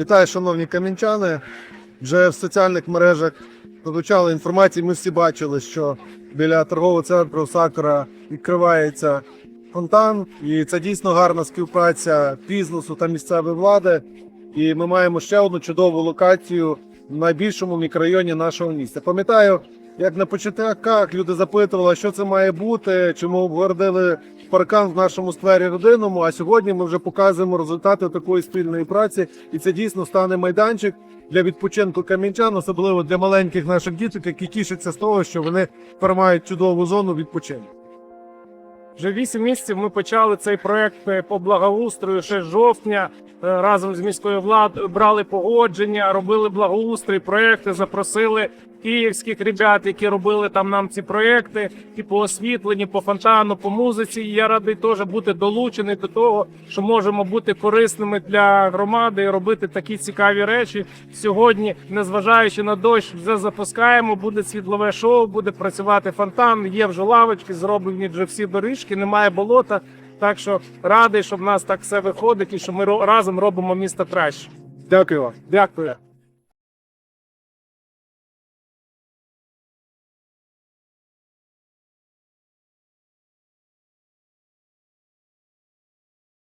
Вітаю, шановні кам'янчани. Вже в соціальних мережах долучали інформацію. Ми всі бачили, що біля торгового центру Сакура відкривається фонтан, і це дійсно гарна співпраця бізнесу та місцевої влади. І ми маємо ще одну чудову локацію в найбільшому мікрорайоні нашого міста. Пам'ятаю, як на початках люди запитували, що це має бути, чому обгородили паркан в нашому сквері родинному. А сьогодні ми вже показуємо результати такої спільної праці, і це дійсно стане майданчик для відпочинку кам'янчан, особливо для маленьких наших діток, які тішаться з того, що вони формають чудову зону відпочинку. Вже вісім місяців ми почали цей проект е, по благоустрою ще з жовтня. е, Разом з міською владою брали погодження, робили благоустрій, проекти, запросили київських ребят, які робили там нам ці проекти, і по освітленню, по фонтану, по музиці. І я радий теж бути долучений до того, що можемо бути корисними для громади і робити такі цікаві речі. Сьогодні, незважаючи на дощ, вже запускаємо. Буде світлове шоу, буде працювати фонтан. Є вже лавочки, зроблені вже всі доріжки, немає болота. Так що радий, що в нас так все виходить і що ми разом робимо місто краще. Дякую вам. Дякую.